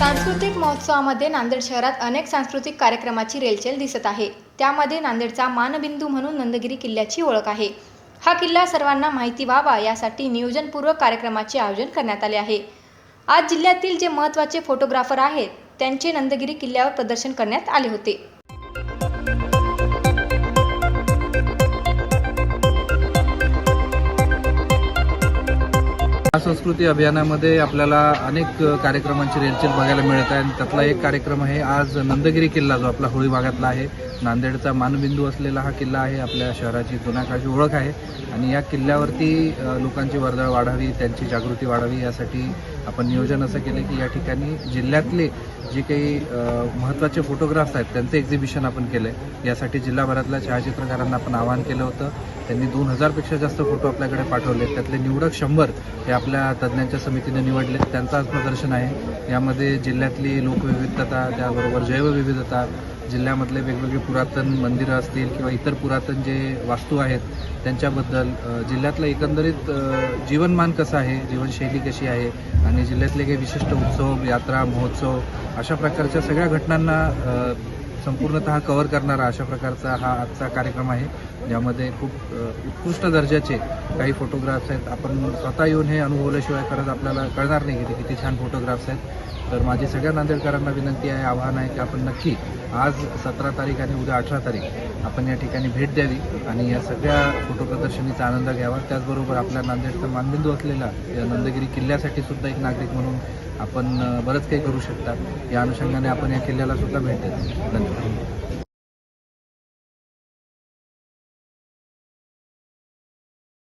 सांस्कृतिक महोत्सवामध्ये नांदेड शहरात अनेक सांस्कृतिक कार्यक्रमाची रेलचेल दिसत आहे. त्यामध्ये नांदेडचा मानबिंदू म्हणून नंदगिरी किल्ल्याची ओळख आहे. हा किल्ला सर्वांना माहिती व्हावा यासाठी नियोजनपूर्वक कार्यक्रमाचे आयोजन करण्यात आले आहे. आज जिल्ह्यातील जे महत्त्वाचे फोटोग्राफर आहेत त्यांचे नंदगिरी किल्ल्यावर प्रदर्शन करण्यात आले होते. संस्कृती अभियानामध्ये आपल्याला अनेक कार्यक्रमांची रेलचेल बघायला मिळत आहे. आणि त्यातला एक कार्यक्रम आहे आज नंदगिरी किल्ला जो आपला होळी भागातला आहे. नांदेडचा मानबिंदू असलेला हा किल्ला आहे. आपल्या शहराची जुन्याकाळची ओळख आहे. आणि या किल्ल्यावरती लोकांची वर्दळ वाढावी त्यांची जागृती वाढावी यासाठी आपण नियोजन असं केलं की या ठिकाणी जिल्ह्यातले जे काही महत्त्वाचे फोटोग्राफ्स आहेत त्यांचं एक्झिबिशन आपण केलं आहे यासाठी जिल्हाभरातल्या छायाचित्रकारांना आपण आवाहन केलं होतं. त्यांनी दोन हजारपेक्षा जास्त फोटो आपल्याकडे पाठवले त्यातले निवडक शंभर हे आपल्या तज्ज्ञांच्या समितीने निवडले त्यांचं आज प्रदर्शन आहे. यामध्ये जिल्ह्यातली लोकविविधता त्याबरोबर जैवविविधता जिल्ह्यामधले वेगवेगळे पुरातन मंदिरं असतील किंवा इतर पुरातन जे वास्तू आहेत त्यांच्याबद्दल जिल्ह्यातलं एकंदरीत जीवनमान कसं आहे जीवनशैली कशी आहे आणि जिल्ह्यातले काही विशिष्ट उत्सव यात्रा महोत्सव अशा प्रकारच्या सगळ्या घटनांना संपूर्णतः कव्हर करणारा अशा प्रकारचा हा आजचा कार्यक्रम आहे. ज्यामध्ये खूप उत्कृष्ट दर्जाचे काही फोटोग्राफ्स आहेत. आपण स्वतः येऊन हे अनुभवल्याशिवाय खरंच आपल्याला कळणार नाही की ते किती छान फोटोग्राफ्स आहेत. तर माझी सगळ्या नांदेडकरांना विनंती आहे आव्हान आहे की आपण नक्की आज सतरा तारीख आणि उद्या अठरा तारीख आपण या ठिकाणी भेट द्यावी आणि या सगळ्या फोटो प्रदर्शनीचा आनंद घ्यावा. त्याचबरोबर आपल्या नांदेडचा मानबिंदू असलेला या नंदगिरी किल्ल्यासाठी सुद्धा एक नागरिक म्हणून आपण बरंच काही करू शकता या अनुषंगाने आपण या किल्ल्याला सुद्धा भेट देतो धन्यवाद.